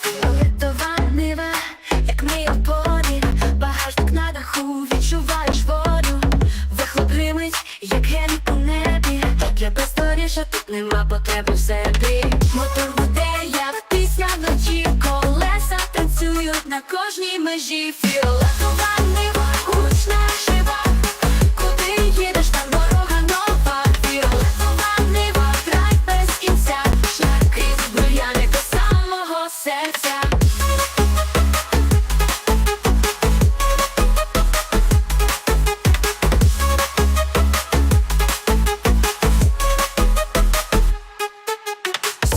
Фіолетова нива, як мій опорі, багажник на даху, відчуваєш волю, вихлоп гримить, як гелій у небі. Для бездоріжжя тут нема потреби в собі. Мотор гуде, як пісня вночі, колеса танцюють на кожній межі. Фіолетова серця.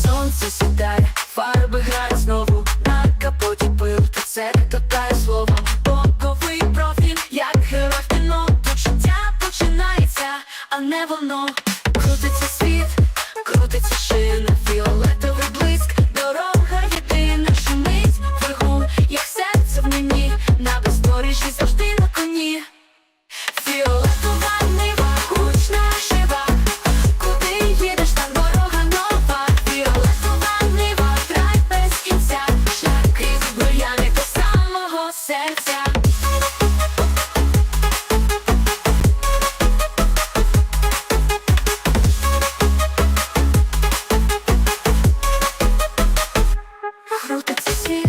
Сонце сідає, фарби грають знову. На капоті пил, та це додає слово. Боковий профіль, як герой в кіно. Тут життя починається, а не воно. Крутиться світ, серця Крутиться світ,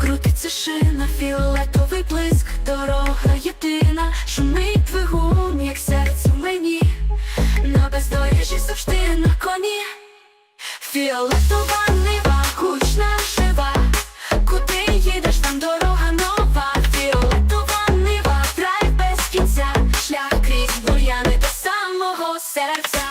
крутиться шина, фіолетовий блиск, дорога єдина, шумить двигун, як серце в мені, на бездоріжжі завжди на коні, фіолетова Set up some